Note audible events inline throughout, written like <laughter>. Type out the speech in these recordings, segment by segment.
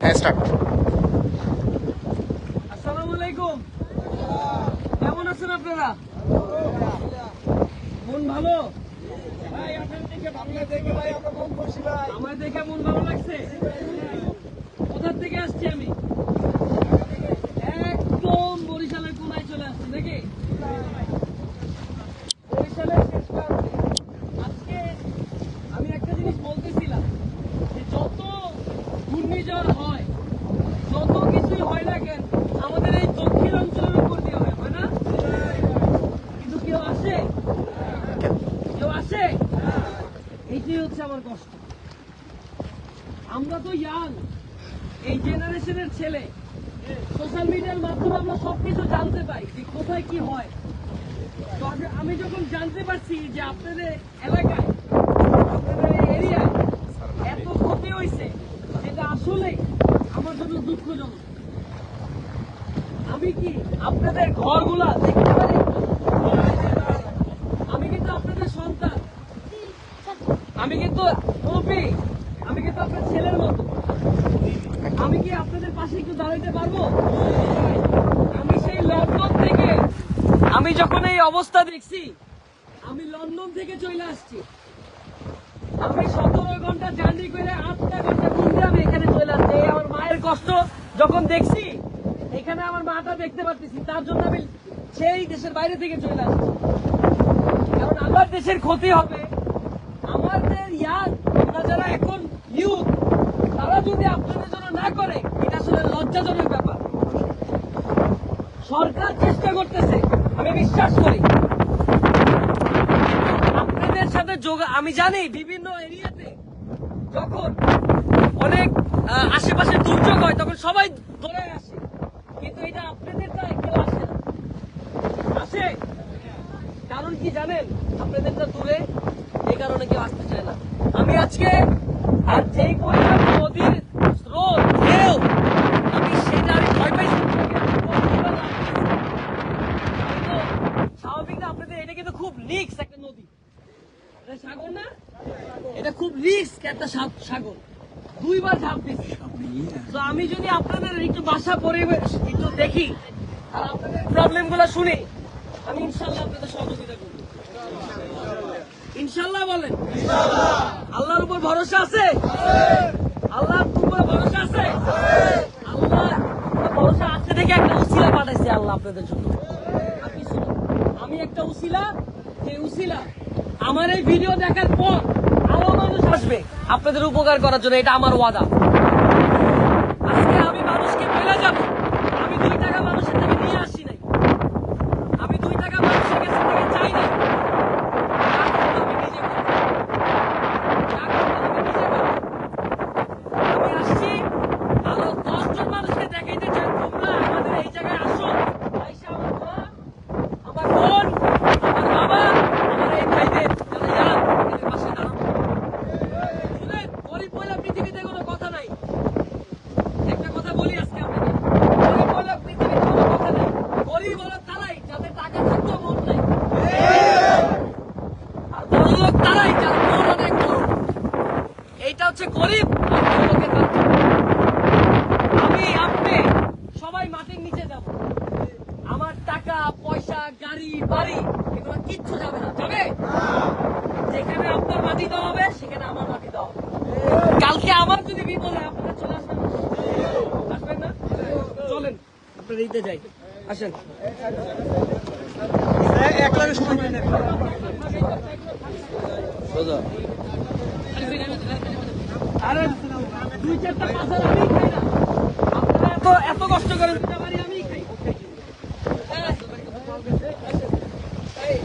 হ্যাঁ স্টার্ট আসসালামু আলাইকুম। কেমন আছেন আপনারা? মন ভালো? আমার দেখে মন ভালো লাগছে। কোথার থেকে আসছি আমি? একদম বরিশালের কোনায় চলে আসছি, নাকি বরিশালের শেষ প্রান্তে। আজকে আমি একটা জিনিস বলতেছিলাম যে যত ঘূর্ণিঝড় হয় যত কিছুই হয় না কেন আমাদের এই দক্ষিণ অঞ্চলের উপর দিয়ে হয় হয় না কিন্তু কেউ আসে কেউ আসে এইটাই হচ্ছে আমার কষ্ট আমরা তো ইয়াং এই জেনারেশনের ছেলে। সোশ্যাল মিডিয়ার মাধ্যমে আমরা সবকিছু জানতে পাই যে কোথায় কি হয়। তো আমি- যখন জানতে পারছি যে আপনাদের এলাকায়, আপনাদের এরিয়ায় এত ক্ষতি হয়েছে সেটা আসলে আমার জন্য দুঃখজনক। আমি কি আপনাদের ঘরগুলা দেখতে পারি আমি কিন্তু আপনাদের সন্তান আমি কিন্তু মুরব্বী আমি কিন্তু আপনার ছেলের মতো আমি কি আপনাদের আমি সেই লন্ডন থেকে। আমি যখন এই অবস্থা দেখছি, আমি লন্ডন থেকে চলে আসছি। আমি সতেরো ঘণ্টা জার্নি করে আটটা ঘণ্টা ঘুরতে আমি এখানে চলে আসছি। আমার মায়ের কষ্ট যখন দেখছি, এখানে আমার মাটা দেখতে পারতেছি। তার জন্য আমি সেই দেশের বাইরে থেকে চলে আসছি। কারণ আমার দেশের ক্ষতি হবে আমাদের ইয়াং আমরা যারা এখন ইউথ তারা যদি আপনাদের জন্য না করে এটা আসলে লজ্জাজনক ব্যাপার সরকার চেষ্টা করতেছে। আমি বিশ্বাস করি। আপনাদের সাথে যোগ আমি জানি বিভিন্ন এরিয়াতে যখন অনেক আশেপাশে দুর্যোগ হয়, তখন সবাই ধরে আসে কিন্তু এটা আপনাদের তাই কেউ আসে না আসে কারণ কি জানেন আপনাদেরটা দূরে এই কারণে কেউ আসতে চায় না আমি আজকে আর যেই পরিমাণ নদীর স্রোত ঢেউ আমি সেটা আমি ভয় পাইছি আমি তো স্বাভাবিক না আপনাদের এটা কিন্তু খুব রিক্স একটা নদী এটা সাগর না এটা খুব রিস্ক একটা সা- সাগর দুইবার ঝাঁপ দিচ্ছি তো আমি যদি আপনাদের একটু একটু দেখি আর আপনাদের প্রবলেমগুলো শুনি। আমি ইনশাল্লাহ আপনাদের সহযোগিতা করব। ইনশাল্লাহ বলেন। আল্লাহর উপর ভরসা আছে? আল্লাহর উপর ভরসা আছে? আল্লাহ ভরসা আছে দেখে একটা উসিলা পাঠাইছে আল্লাহ আপনাদের জন্য। আমি একটা উসিলা যে উসিলা আমার এই ভিডিও দেখার পর আরও মানুষ আসবে। আপনাদের উপকার করার জন্য এটা আমার ওয়াদা আজকে আমি মানুষকে পেলে যাব আমি দুই টাকা মানুষের থেকে নিয়ে আসি নাই আমি দুই টাকা মানুষের কাছে থেকে চাই নাই যা করব আমি নিজে করব। যা করব আমি নিজে করব। আমি আসছি আরও দশজন মানুষকে দেখাইতে চাই তোমরা আমাদের এই জায়গায় আসো আইসা আমার মা, আমার বোন আমার বাবা আমার এই ভাইদের যারা ইয়াং, এদের পাশে দাঁড়াবো শুনেন গরিব বলে পৃথিবীতে কোনো কথা নাই একটা কথা বলি আজকে আপনাকে গরিব বলে পৃথিবীতে কোনো কথা নাই গরিব হলো তারাই যাদের টাকা থাকতেও মন নাই আর বড় লোক তারাই যার মন অনেক বড় এইটা হচ্ছে গরিব আর বড় লোকের পার্থক্য। আমি আপনি সবাই মাটির নিচে যাব আমার টাকা পয়সা গাড়ি বাড়ি এগুলো কিচ্ছু যাবে না যাবে যেখানে আপনার মাটি দেওয়া হবে সেখানে আমার মাটি দেওয়া হবে কালকে আমার যদি বিপদ হয় আপনারা চলে আসবেন না? আসবেন না চলেন আপনার দিতে যাই আসেন আরে দুই চারটা পাথর আমি খাই না আপনারা এত কষ্ট করেন। এই,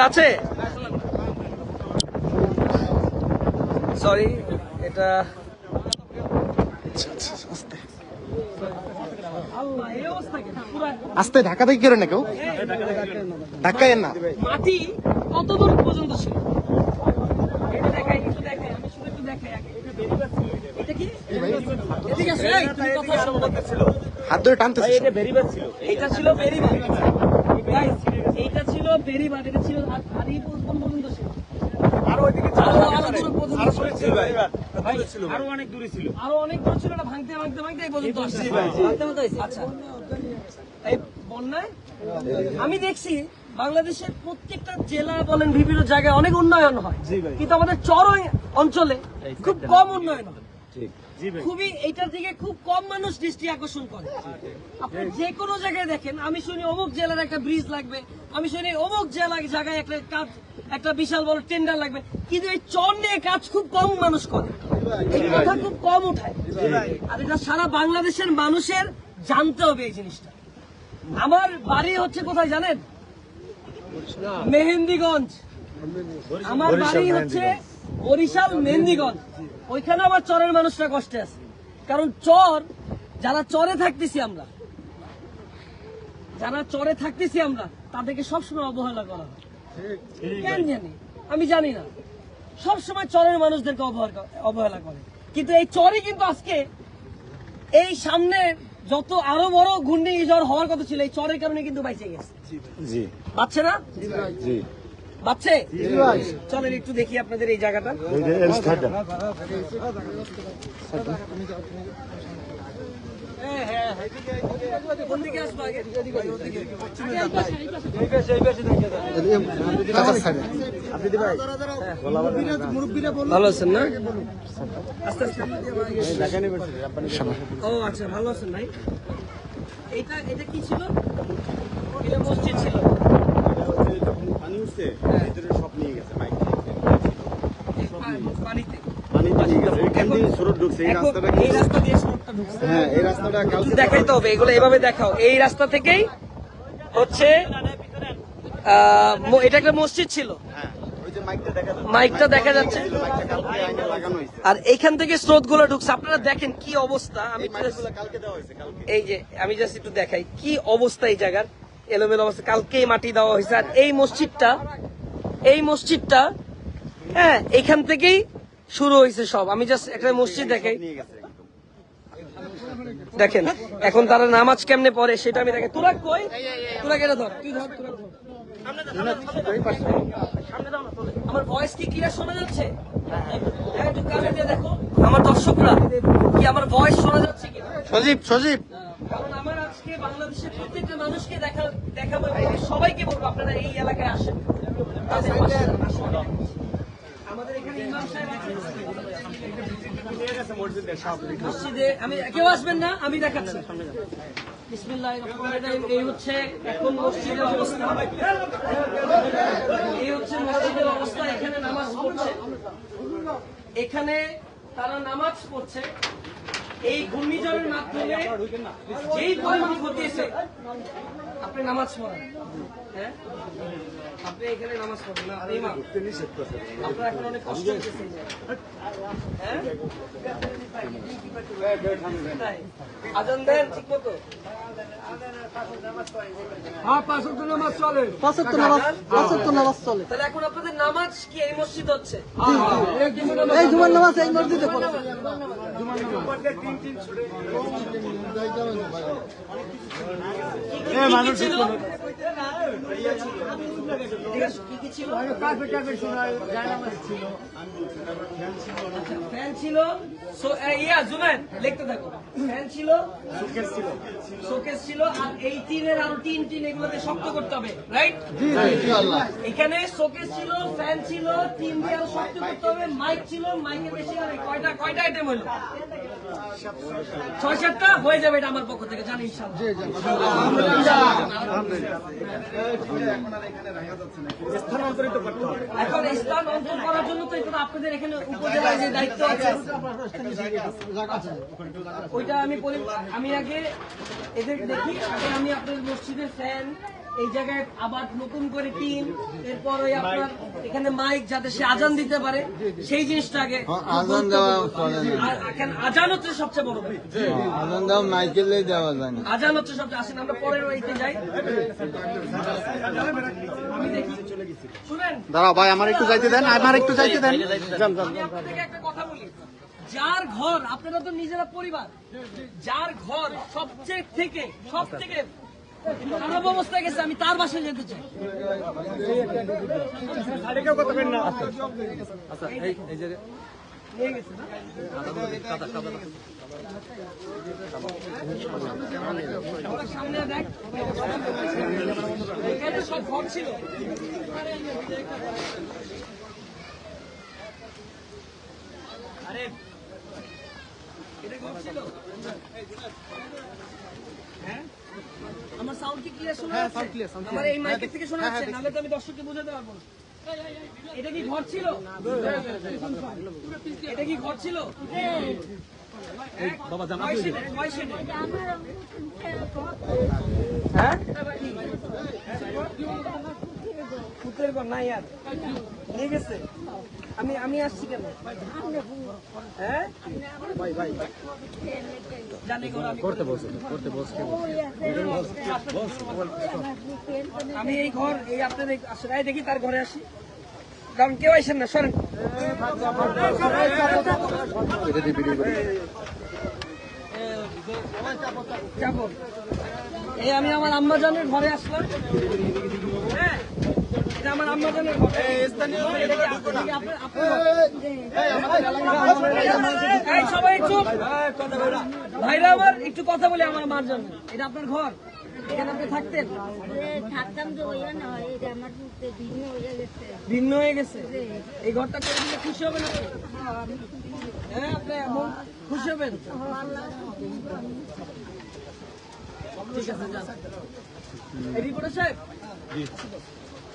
আছে সরি এটা আল্লাহ এই অবস্থা কেন পুরা আস্তে ঢাকা থেকে কেন না কেউ? ঢাকায় না। মাটি কত দূর পর্যন্ত ছিল? এটা এটা। হাত ধরে টানতেছে এটা ছিল। এইটা ছিল বেরিবাদ এইটা ছিল ফেরি বাট এটা ছিল আর আর এই কোন পর্যন্ত ছিল আরও ওইদিকে আরও আরও দূর পর্যন্ত আরও ছিল। দূরে ছিল ভাই। আরও অনেক দূরে ছিল। আরও অনেক দূর ছিল না ভাঙতে ভাঙতে ভাঙতে এই পর্যন্ত আসছে। ভাঙতে ভাঙতে হয়েছে। আচ্ছা। এই বন্যায় আমি দেখছি বাংলাদেশের প্রত্যেকটা জেলা বলেন বিভিন্ন জায়গায় অনেক উন্নয়ন হয়। কিন্তু আমাদের চর অঞ্চলে খুব কম উন্নয়ন হয়। খুবই এটার দিকে খুব কম মানুষ দৃষ্টি আকর্ষণ করে। আপনি যে কোনো জায়গায় দেখেন আমি শুনি অমুক জেলার একটা ব্রিজ লাগবে আমি শুনি অমুক জেলা জায়গায় একটা কাজ একটা বিশাল বড় টেন্ডার লাগবে। কিন্তু এই চর নিয়ে কাজ খুব কম মানুষ করে। এই কথা খুব কম উঠায়। আর এটা সারা বাংলাদেশের মানুষের জানতে হবে এই জিনিসটা। আমার বাড়ি হচ্ছে কোথায় জানেন? মেহেন্দিগঞ্জ। আমার বাড়ি হচ্ছে বরিশাল মেহেন্দিগঞ্জ। ওইখানে আমার চরের মানুষরা কষ্টে আছে। কারণ চর যারা চরে থাকতেছি আমরা যারা চরে থাকতেছি আমরা তাদেরকে সবসময় অবহেলা করা হয়। কেন জানি? আমি জানি না। সবসময় চরের মানুষদেরকে অবহেলা- অবহেলা করে। কিন্তু এই চরে কিন্তু আজকে এই সামনে যত আরও বড় ঘূর্ণি ঝড় হওয়ার কথা ছিল এই চরের কারণে কিন্তু বাইচে গেছে। জি বাচ্চে না? জি বাচ্চে চলেন একটু দেখি আপনাদের এই জায়গাটা। ভালো আছেন না? ও আচ্ছা ভালো আছেন ভাই। এটা এটা কি ছিল? এটা মসজিদ ছিল। পানি উঠছে ভিতরে সব নিয়ে গেছে মাইক পানিতে। হ্যাঁ দেখাইতে হবে এগুলো এভাবে দেখাও। এই রাস্তা থেকেই হচ্ছে এটা একটা মসজিদ ছিল। হ্যাঁ মাইকটা দেখা যাচ্ছে। আর এইখান থেকে স্রোতগুলো ঢুকছে। আপনারা দেখেন কি অবস্থা। আমি এই যে আমি জাস্ট একটু দেখাই কি অবস্থা এই জায়গার। এলোমেলো অবস্থা। কালকেই মাটি দেওয়া হয়েছে। আর এই মসজিদটা এই মসজিদটা হ্যাঁ এখান থেকেই শুরু হয়েছে সব। আমি জাস্ট একটা মসজিদ দেখাই। দেখেন এখন তারা নামাজ কেমনে পড়ে সেটা আমি দেখে তোরা কই? তোরা কেটে ধর। তুই ধর তোরা ধর। আমার ভয়েস কি ক্লিয়ার শোনা যাচ্ছে? হ্যাঁ, দেখো। আমার দর্শকরা কি আমার ভয়েস শোনা যাচ্ছে কি সজীব সজীব। কারণ আমার আজকে বাংলাদেশের প্রত্যেকটা মানুষকে দেখা দেখাবো সবাইকে বলব আপনারা এই এলাকায় আসেন। কেউ আসবেন না, আমি মসজিদের অবস্থা। হচ্ছে মসজিদের অবস্থা, এখানে নামাজ পড়ছে। এখানে তারা নামাজ পড়ছে। এই ঘূর্ণিঝড়ের মাধ্যমে যেই পরিমাণ ঘটেছে আপনি নামাজ পড়েন। হ্যাঁ? আপনি এখানে নামাজ পড়েন না আপনি ইমাম। আপনার এখন অনেক কষ্ট হচ্ছে হ্যাঁ? তাই? আজান দেন ঠিক মতো। হ্যাঁ নামাজ চলে। পাঁচাত্তর নামাজ পাঁচাত্তর নামাজ চলে। তাহলে এখন আপনাদের নামাজ কি এই মসজিদ হচ্ছে? এই জুমার নামাজ এই মসজিদে পড়ে। কি কি ছিল? ফ্যান ইয়া জুমেন লিখতে থাকো। ফ্যান ছিল শোকেস ছিল। শোকেস ছিল। আর এই টিনের আরও টিন টিন এগুলোতে শক্ত করতে হবে রাইট এখানে শোকেস ছিল ফ্যান ছিল টিন দিয়ে আরও শক্ত করতে হবে মাইক ছিল মাইকে বেশি আর কয়টা কয়টা আইটেম হলো? ছয় সাতটা? হয়ে যাবে এটা আমার পক্ষ থেকে জানি হবে এখন স্থান অন্তর করার জন্য তো এটা আপনাদের এখানে উপজেলায় যে দায়িত্ব আছে ওইটা আমি আমি আগে এদের আমি আপনার মসজিদের ফ্যান এই জায়গায় আবার নতুন করে টিম এরপর ওই আপনার এখানে মাইক যাতে সে আজান দিতে পারে সেই জিনিসটা আগে আজান দেওয়া আজান হচ্ছে সবচেয়ে বড় আজান দেওয়া মাইকেলে দেওয়া যায় না। আজান হচ্ছে সবচেয়ে আসেন আমরা পরের বাড়িতে যাই। শুনেন? দাঁড়াও ভাই আমার একটু যাইতে দেন আমার একটু যাইতে দেন যান যান আমি আপনাদেরকে একটা কথা বলি যার ঘর আপনারা তো নিজেরা পরিবার যার ঘর সবচেয়ে থেকে সব থেকে খারাপ অবস্থায় গেছে আমি তার বাসায় যেতে চাই। এখানে সব ঘর ছিল। আরে আমার সাউন্ড কি ক্লিয়ার শোনা যাচ্ছে? আমার এই মাইকের থেকে শোনা যাচ্ছে নাহলে তো আমি দর্শককে বোঝাতে পারব না। এটা কি ঘর ছিল? এটা কি ঘর ছিল? বাবা জামা হ্যাঁ? পুত্রের ঘর নাই আর। নিয়ে গেছে? আমি আমি আসছি কেন? হ্যাঁ? জানি ঘর আমি করতে বলছি আমি এই ঘর এই আপনার এই দেখি তার ঘরে আসি। কারণ কেউ আসেন না সরেন। যাব এই আমি আমার আম্মাজানের ঘরে আসলাম। সবাই চুপ। ভাইরা আমার একটু কথা বলে আমার মার জন্য। এটা আপনার ঘর? এখানে আপনি থাকতেন? না ভিন্ন হয়ে গেছে। ভিন্ন হয়ে গেছে এই ঘরটা করে দিলে খুশি হবেন আপনি? হ্যাঁ আপনি এমন খুশি হবেন? ঠিক আছে রিপোর্টার সাহেব?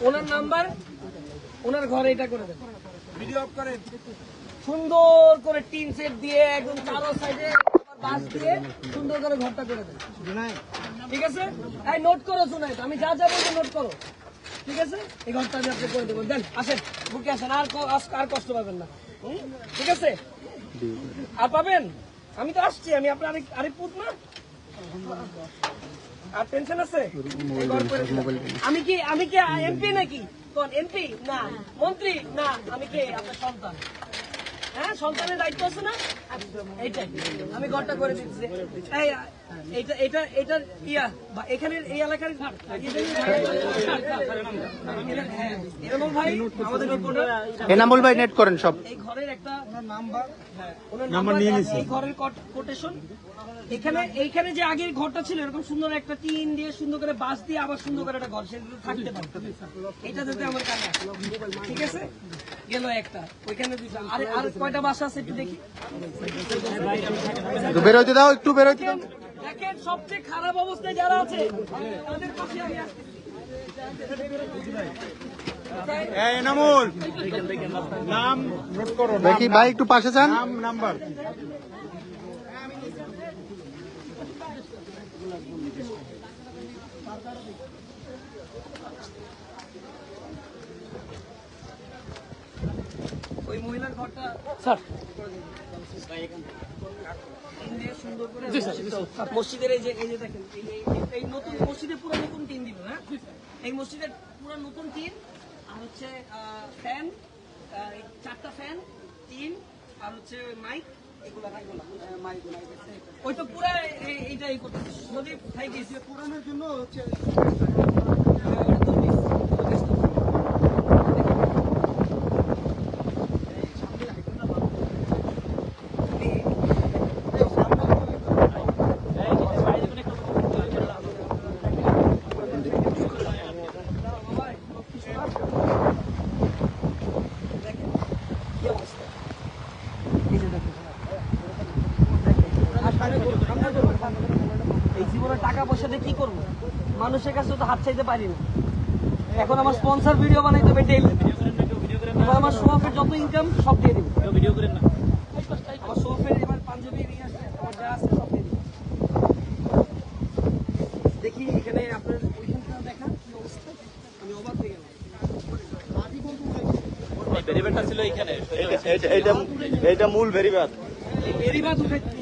ওনার নাম্বার ওনার ঘরে এটা করে দেন। ভিডিও অফ করেন। সুন্দর করে টিন সেট দিয়ে একদম চারো সাইডে বাস দিয়ে সুন্দর করে ঘরটা করে দেন। ঠিক আছে? এই নোট করো শোনাই আমি যা যা বলব নোট করো। ঠিক আছে? এই ঘরটা আমি আপনি করে দেবো। দেন আসেন বুকে আসেন আর কষ্ট পাবেন না? ঠিক আছে? আর পাবেন? আমি তো আসছি আমি আপনার আরেক পুত না? আর টেনশন আছে। আমি কি আমি কি এমপি নাকি কোন এমপি না মন্ত্রী না আমি কে আপনার সন্তান হ্যাঁ সন্তানের দায়িত্ব আছে না এইটাই আমি ঘরটা করে দিচ্ছি এটা এটা এটা ইয়া বা এখানে এই এলাকার হ্যাঁ, এরকম ভাই আমাদের রিপোর্টার এনামুল ভাই নেট করেন সব এই ঘরের একটা নাম্বার নাম্বার নিয়ে নিয়েছে এই ঘরের কোটেশন এখানে এইখানে যে আগের ঘরটা ছিল এরকম সুন্দর একটা টিন দিয়ে সুন্দর করে বাঁশ দিয়ে আবার সুন্দর করে একটা ঘর সেটা থাকতে পারতো। এটা যাতে আমার কানে। ঠিক আছে? গেল একটা। ওইখানে দুইটা। আর আর কয়টা বাসা আছে একটু দেখি। বেরোতে দাও একটু বেরোতে দাও। দেখেন সবচেয়ে খারাপ অবস্থায় যারা আছে তাদের পাশে আমি আসছি। নাম নোট করো দেখি ভাই একটু পাশে যান। নাম নাম্বার। স্যার মসজিদের এই যে এই যে দেখেন এই নতুন মসজিদে পুরো নতুন টিন দিল হ্যাঁ? এই মসজিদের পুরো নতুন টিন আর হচ্ছে ফ্যান চারটা ফ্যান টিন আর হচ্ছে মাইক ওই তো পুরো এই- এইটাই করতে যদি পুরানোর জন্য হচ্ছে মানুষের কাছে তো হাত চাইতে পারি না এখন আমার স্পন্সর ভিডিও বানাইতে হবে ডেইলি আমার সোয়াফের যত ইনকাম সব দিয়ে দিবি। ভিডিও করেন না। আমার এবার পাঞ্জাবি নিয়ে আমার যা আছে সব দিয়ে দিবি। দেখি এখানে আপনার ওইখানটা দেখা কি অবস্থা। আমি অবাক হয়ে গেলাম। এটা মূল ভেরিবাদ নিয়ে গেছে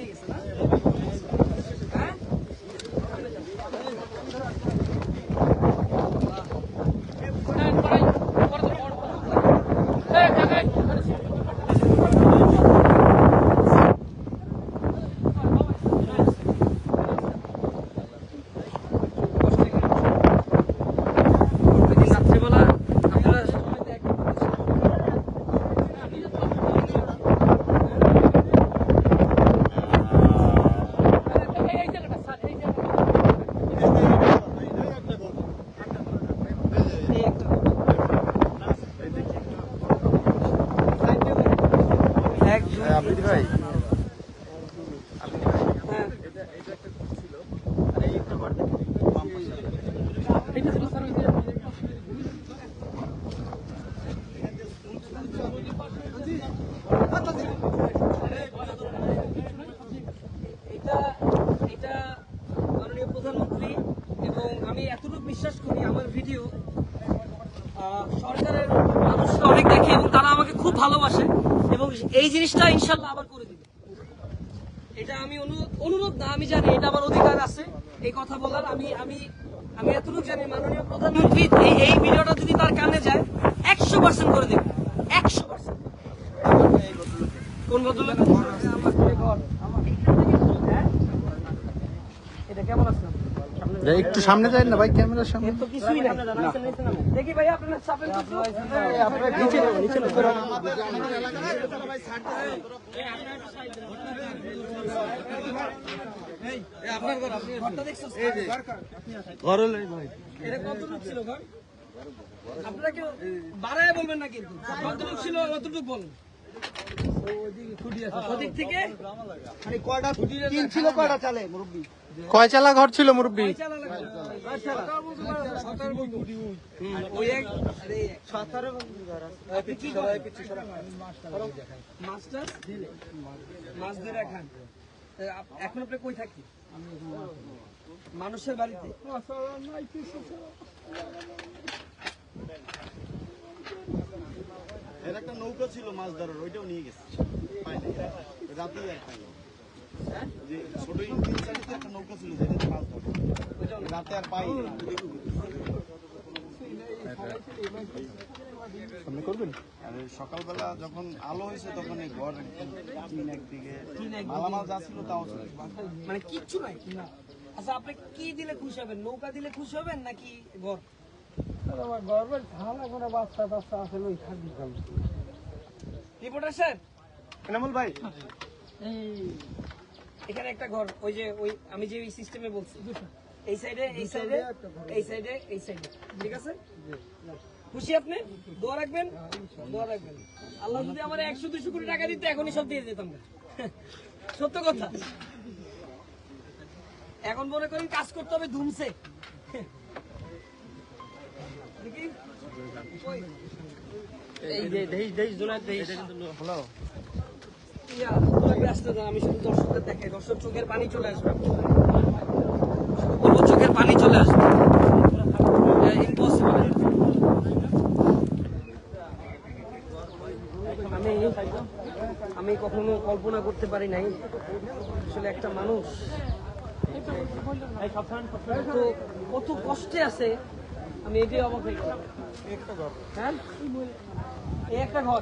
É junto. É, জিনিসটা ইনশাল্লাহ আবার করে দিবে এটা আমি অনুরোধ অনুরোধ না আমি জানি এটা আমার অধিকার আছে এই কথা বলার আমি আমি আমি এতটুকু জানি মাননীয় প্রধানমন্ত্রী এই এই ভিডিওটা যদি তার কানে যায় একশো পার্সেন্ট করে দেবে একশো পার্সেন্ট কোন ভদ্রলোক হ্যাঁ? এটা কেমন আছে একটু সামনে যায় না ভাই ক্যামেরার সামনে। তো কিছুই নাই। দেখি ভাই আপনার চাপেন কিছু আপনার নিচে নিচে ঘর আপনি ঘরটা দেখছেন ঘর হলে ভাই এটা কত লোক ছিল ঘর? আপনারা কেউ বাড়ায় বলবেন না কিন্তু কত ছিল অতটুকু বলুন। ওদিক থেকে? তিন ছিল কয়টা চালে মুরব্বী? কয় চালা ঘর ছিল মুরব্বী? এখন কই থাকি মানুষের বাড়িতে এর একটা নৌকা ছিল মাছ ধরার, ওইটাও নিয়ে গেছে। রাতেই যে ছোট ইঞ্জিন চালিত একটা নৌকা ছিল রাতে আর করবেন সকালবেলা যখন আলো হয়েছে তখন এই ঘর একদিকে। মালামাল যা ছিল তাও গেছে। মানে কিচ্ছু নাই। আচ্ছা আপনি কি দিলে খুশি হবেন? নৌকা দিলে খুশি হবেন নাকি ঘর? আমার গর্বের ঠান্ডা করে বাচ্চা বাচ্চা আছে ওই থাকবি রিপোর্টার স্যার এনামুল ভাই। এখানে একটা ঘর ওই যে ওই আমি যে ওই সিস্টেমে বলছি। এই সাইডে এই সাইডে এই সাইডে এই সাইডে ঠিক আছে? খুশি আপনি? দোয়া রাখবেন? দোয়া রাখবেন। আল্লাহ যদি আমার একশো দুশো কোটি টাকা দিতে এখনই সব দিয়ে দিতাম। না। <laughs> সত্য কথা। এখন মনে করেন কাজ করতে হবে ধুমসে। <laughs> দেখি। ওই ইয়া, তোমাকে আসতে দাও, আমি শুধু চোখের পানি চলে আসবে। চোখের পানি চলে আসবে। আমি কখনো কল্পনা করতে পারি নাই। আসলে একটা মানুষ। কত কষ্টে আছে। আমি এটাই অবাক হয়ে গেলাম। হ্যাঁ? একটা ঘর।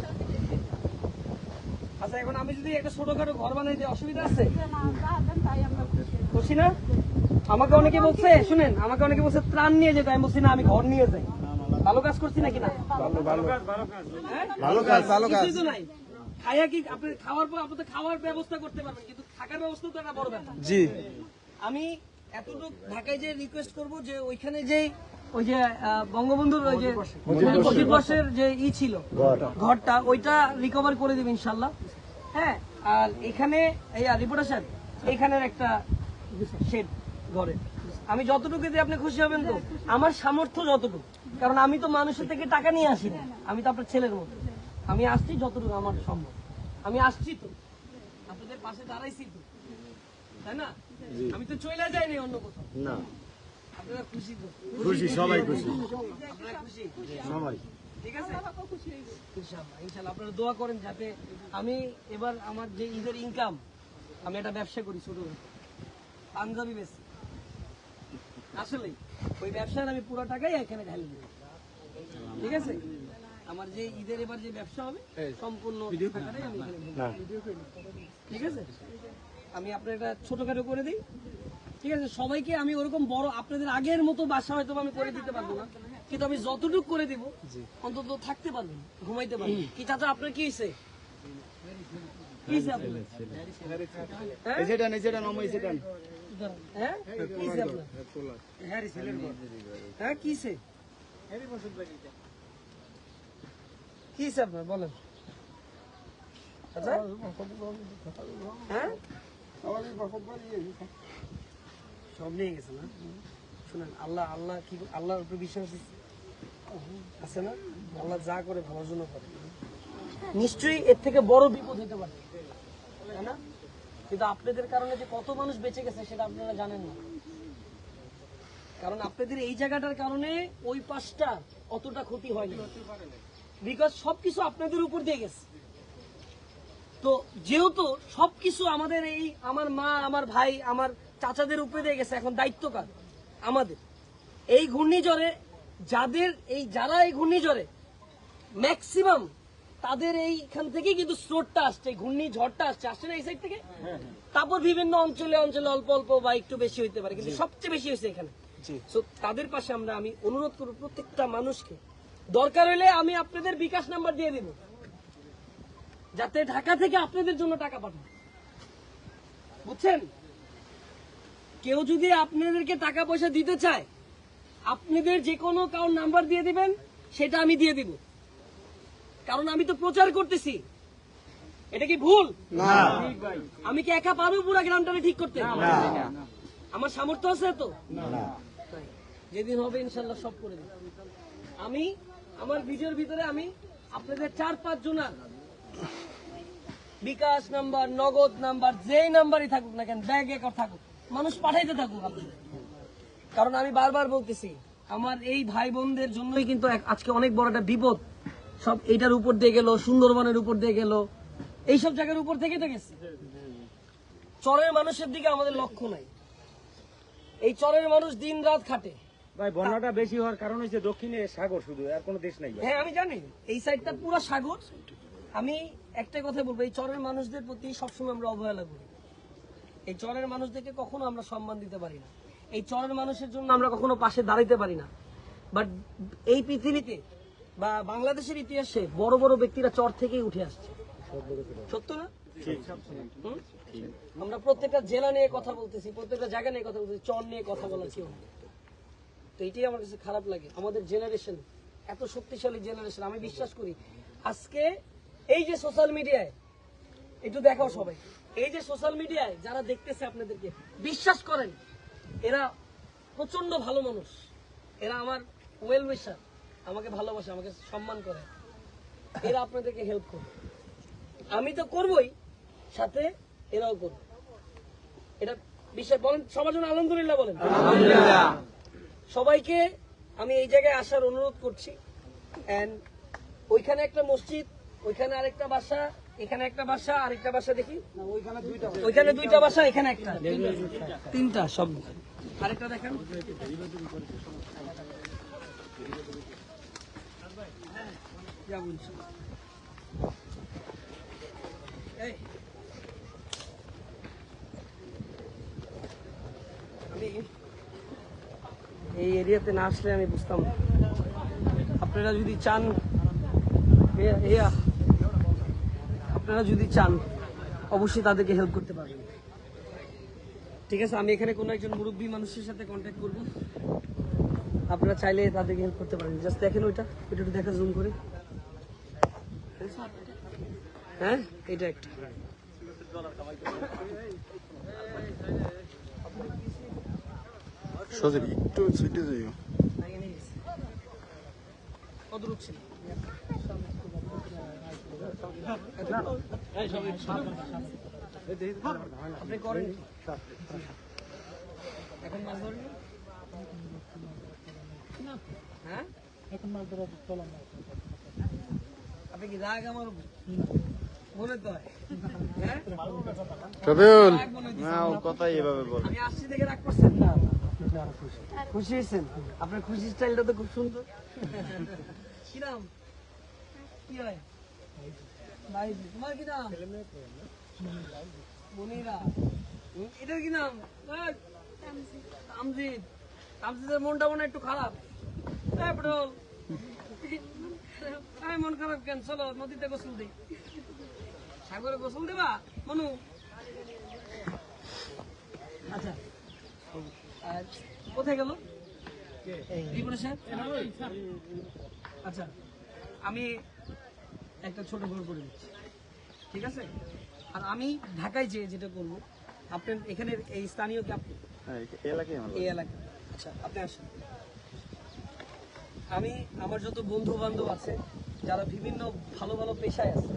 আচ্ছা এখন আমি যদি একটা ছোটখাটো ঘর বানাই দিই অসুবিধা আছে? না, যা দেন তাই আমরা খুশি। না? আমাকে অনেকে বলছে শুনেন আমাকে অনেকে বলছে ত্রাণ নিয়ে যেতে। আমি বলছি না আমি ঘর নিয়ে যাই। ভালো কাজ করছি নাকি না? হ্যাঁ? ভালো কাজ ভালো কাজ। নাই। খাইয়া কি আপনি খাওয়ার পর আপনি খাওয়ার ব্যবস্থা করতে পারবেন কিন্তু থাকার ব্যবস্থা তো একটা বড় ব্যাপার। জি। আমি এতটুকু ঢাকায় যে রিকোয়েস্ট করব যে ওইখানে যে ওই যে বঙ্গবন্ধুর ওই যে মুজিব বর্ষের যে ই ছিল ঘরটা। ওইটা রিকভার করে দেবে ইনশাল্লাহ হ্যাঁ আর এখানে এই রিপোর্টার স্যার এখানের একটা শেড ঘরে। আমি যতটুকু দিয়ে আপনি খুশি হবেন তো আমার সামর্থ্য যতটুকু। কারণ আমি তো মানুষের থেকে টাকা নিয়ে আসি না আমি তো আপনার ছেলের মতো। আমি আসছি যতটুকু আমার সম্ভব। আমি আসছি তো আপনাদের পাশে দাঁড়াইছি তো। তাই না? আমি তো চলে যাইনি অন্য কোথাও। না। খুশি সবাই খুশি। সবাই। ঠিক আছে? আপনারা দোয়া করেন যাতে আমি এবার আমার যে ঈদের ইনকাম আমি একটা ব্যবসা করি ছোট। পাঞ্জাবি বেশি ওই ব্যবসার আমি পুরো টাকাই এখানে ঢালি ঠিক আছে? আমার যে ঈদের এবার যে ব্যবসা হবে সম্পূর্ণ টাকাটাই আমি এখানে ঠিক আছে? আমি আপনার এটা ছোটখাটো করে দিই। ঠিক আছে সবাইকে আমি ওরকম বড় আপনাদের আগের মতো বাসা হয়তো আমি করে দিতে পারব না। কিন্তু আমি যতটুকু করে দিব অন্তত থাকতে পারবেন ঘুমাইতে পারবেন। কি চাচা আপনার কি হয়েছে কি হ্যাঁ? হ্যাঁ? কি হ্যাঁ কি আপনার? বলেন। হ্যাঁ আমাদের বসত বাড়ি এদিকে। সব নিয়ে গেছে না? শুনেন, আল্লাহ আল্লাহ কি, আল্লাহর উপর বিশ্বাস আছে? না? আল্লাহ যা করে ভালোর জন্য করে। নিশ্চয়ই এর থেকে বড় বিপদ হতে পারে। তাই না? কিন্তু আপনাদের কারণে যে কত মানুষ বেঁচে গেছে সেটা আপনারা জানেন না। কারণ আপনাদের এই জায়গাটার কারণে ওই পাশটা অতটা ক্ষতি হয়নি। বিকজ সবকিছু আপনাদের উপর দিয়ে গেছে। তো যেহেতু সবকিছু আমাদের এই, আমার মা, আমার ভাই, আমার চাচাদের উপরে দিয়ে গেছে এখন দায়িত্ব কার? আমাদের। এই ঘূর্ণিঝড়ে যাদের এই যারা এই ঘূর্ণিঝড়ে ম্যাক্সিমাম তাদের এইখান থেকে কিন্তু স্রোতটা আসছে ঘূর্ণিঝড়টা আসছে। আসছে না এই সাইড থেকে? তারপর বিভিন্ন অঞ্চলে অঞ্চলে অল্প অল্প বা একটু বেশি হইতে পারে কিন্তু সবচেয়ে বেশি হয়েছে এখানে। তাদের পাশে আমরা আমি অনুরোধ করব প্রত্যেকটা মানুষকে। দরকার হলে আমি আপনাদের বিকাশ নাম্বার দিয়ে দিব। যাতে ঢাকা থেকে আপনাদের জন্য টাকা পাঠান। বুঝছেন? কেউ যদি আপনাদেরকে টাকা পয়সা দিতে চায় আপনাদের যে কোনো কারোর নাম্বার দিয়ে দিবেন সেটা আমি দিয়ে দিব। কারণ আমি তো প্রচার করতেছি। এটা কি ভুল? আমি কি একা পারব পুরো গ্রামটাকে ঠিক করতে? আমার সামর্থ্য আছে তো। যেদিন হবে ইনশাল্লাহ সব করে দেব। আমি আমার ভিডিওর ভিতরে আমি আপনাদের চার পাঁচ জনার বিকাশ নাম্বার নগদ নাম্বার যেই নাম্বারই থাকুক না কেন ব্যাগে থাকুক। মানুষ পাঠাইতে থাকুক আপনাদের। কারণ আমি বারবার বলতেছি আমার এই ভাই বোনদের জন্যই কিন্তু আজকে অনেক বড় একটা বিপদ। সব এইটার উপর দিয়ে গেল সুন্দরবনের উপর দিয়ে গেল। এইসব জায়গার উপর থেকে তো গেছে। চরের মানুষের দিকে আমাদের লক্ষ্য নাই। এই চরের মানুষ দিন রাত খাটে। ভাই বন্যাটা বেশি হওয়ার কারণ হচ্ছে দক্ষিণে সাগর শুধু আর কোনো দেশ নাই। হ্যাঁ আমি জানি। এই সাইডটা পুরো সাগর। আমি একটাই কথা বলব এই চরের মানুষদের প্রতি সবসময় আমরা অবহেলা করি। এই চরের মানুষদেরকে কখনো আমরা সম্মান দিতে পারি না। এই চরের মানুষের জন্য আমরা কখনো পাশে দাঁড়াইতে পারি না। বাট এই পৃথিবীতে বা বাংলাদেশের ইতিহাসে বড় বড় ব্যক্তিরা চর থেকেই উঠে আসছে। সত্য না? আমরা প্রত্যেকটা জেলা নিয়ে কথা বলতেছি, প্রত্যেকটা জায়গা নিয়ে কথা বলতেছি, চর নিয়ে কথা বলার কেউ তো এটাই আমার কাছে খারাপ লাগে। আমাদের জেনারেশন এত শক্তিশালী জেনারেশন আমি বিশ্বাস করি, আজকে এই যে সোশ্যাল মিডিয়ায় একটু দেখাও সবাই এই যে সোশ্যাল মিডিয়ায় যারা দেখতেছে আপনাদেরকে বিশ্বাস করেন এরা প্রচণ্ড ভালো মানুষ। এরা আমার ওয়েল উইশার আমাকে ভালোবাসে আমাকে সম্মান করে। এরা আপনাদেরকে হেল্প করবে। আমি তো করবই সাথে এরাও করবে। এটা বিশ্বাস বলেন সবার জন্য আলহামদুলিল্লাহ বলেন। সবাইকে আমি এই জায়গায় আসার অনুরোধ করছি। এন্ড ওইখানে একটা মসজিদ ওইখানে আরেকটা বাসা এখানে একটা বাসা আরেকটা বাসা দেখি। ওইখানে দুইটা বাসা। এখানে একটা। তিনটা সব। আরেকটা দেখেন। এই। এরিয়াতে না আসলে আমি বুঝতাম আপনারা যদি চান এয়া, আপনারা যদি চান অবশ্যই তাদেরকে হেল্প করতে পারবেন। ঠিক আছে আমি এখানে কোনো একজন মুরব্বী মানুষের সাথে কন্ট্যাক্ট করব। আপনারা চাইলে তাদেরকে হেল্প করতে পারেন। জাস্ট দেখেন ওইটা ওইটা একটু দেখা জুম করে। হ্যাঁ এটা একটা। সজীব একটু ছুটে গেছে। কত দূর ছিল? আপনি করেন এখন মাছ ধরেন হ্যাঁ এখন মাছ ধরা চলাম আপনি কি রাগ আমার মনে তো রবিউল রাগ হইতেছে। না ও কথাই এভাবে বল। আমি আসছি দেখে রাগ করছেন না। খুশি হয়েছেন? আপনার খুশি স্টাইলটা তো খুব সুন্দর। কি নাম? কি হয়? তোমার কি নাম মনিরা হুম, এটার কি নাম তামজিদ তামজিদের মনটা মনে একটু খারাপ মন খারাপ কেন চলো নদীতে গোসল দিই সাগরে গোসল দেবা মনু আচ্ছা কোথায় গেল আচ্ছা আমি একটা ছোট ঘর করে দিচ্ছি। ঠিক আছে? আর আমি ঢাকায় যেয়ে যেটা করব আপনার এখানে এই স্থানীয় কি আপনি হ্যাঁ এলাকায় এই এলাকা আচ্ছা আপনি আসুন। আমি আমার যত বন্ধু বান্ধব আছে যারা বিভিন্ন ভালো ভালো পেশায় আছে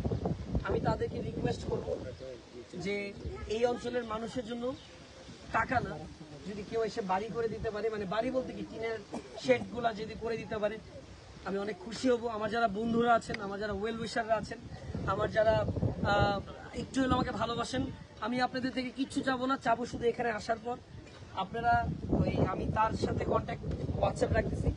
আমি তাদেরকে রিকোয়েস্ট করব যে এই অঞ্চলের মানুষের জন্য টাকা না যদি কেউ এসে বাড়ি করে দিতে পারে মানে বাড়ি বলতে কি টিনের শেডগুলা যদি করে দিতে পারে আমি অনেক খুশি হব। আমার যারা বন্ধুরা আছেন, আমার যারা ওয়েল উইশাররা আছেন, আমার যারা একটু হলেও আমাকে ভালোবাসেন, আমি আপনাদের থেকে কিচ্ছু চাবো না, চাবো শুধু এখানে আসার পর। আপনারা ওই, আমি তার সাথে কন্ট্যাক্ট হোয়াটসঅ্যাপ রাখতেছি।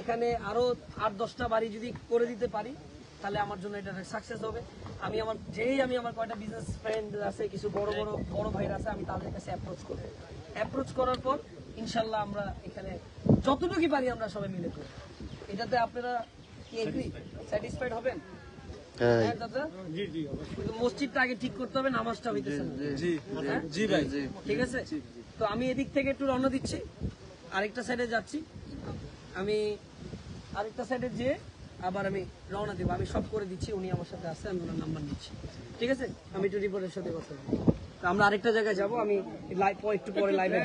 এখানে আরও আট, দশটা বাড়ি যদি করে দিতে পারি, তাহলে আমার জন্য এটা সাকসেস হবে। আমি আমার, যেই আমি আমার কয়টা বিজনেস ফ্রেন্ড আছে, কিছু বড় বড় বড় ভাইরা আছে, আমি তাদের কাছে অ্যাপ্রোচ করব অ্যাপ্রোচ করার পর ইনশাল্লাহ আমরা এখানে যতটুকু পারি আমরা সবাই মিলে করব। এটাতে আপনারা কি এগ্রি স্যাটিসফাইড হবেন? হ্যাঁ। মসজিদটা আগে ঠিক করতে হবে নামাজটা হইতেছে হ্যাঁ? জি ভাই। ঠিক আছে? তো আমি এদিক থেকে একটু রওনা দিচ্ছি। আরেকটা সাইডে যাচ্ছি। আমি আরেকটা সাইডে যেয়ে আবার আমি রওনা দিব। আমি সব করে দিচ্ছি উনি আমার সাথে আসছে আমি ওনার নাম্বার নিচ্ছি। ঠিক আছে? আমি একটু রিপোর্টের সাথে কথা বলব। আমরা আরেকটা জায়গায় যাব আমি লাইভ একটু পরে লাইভে